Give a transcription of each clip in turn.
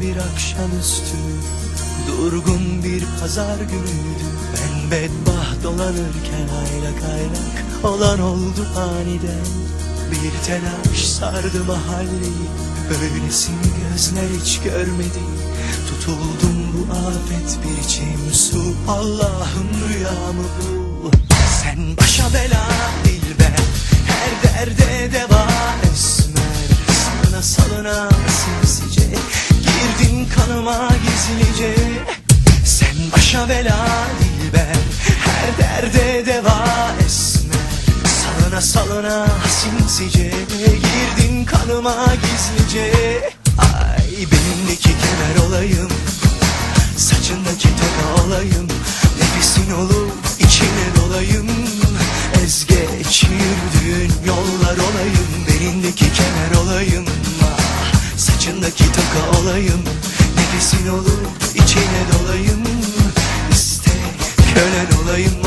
bir akşamüstü Durgun bir pazar günüydü. Ben bedbaht dolanırken aylak aylak Olan oldu aniden. Bir telaş sardı mahalleyi Böylesini gözler hiç görmedi. Tutuldum bu afet bir içim su Allah'ım rüyamı bul Sen başa bela dilber Her derde deva Salına sinsice Girdin kanıma gizlice. Sen başa bela dilber Her derde deva esmer Salına salına sinsice Girdin kanıma gizlice. Ay benimdeki kemer olayım Nefesin olup içine dolayım. İste kölen olayım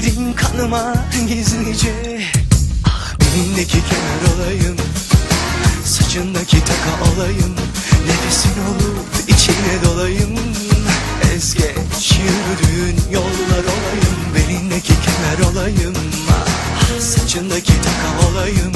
Girdin kanıma gizlice. Ah benimdeki kemer olayım. Saçındaki taka olayım. Nefesin olup içine dolayım. Ez geç yürüdüğün yollar olayım. Belindeki kemer olayım. Ah, Saçındaki taka olayım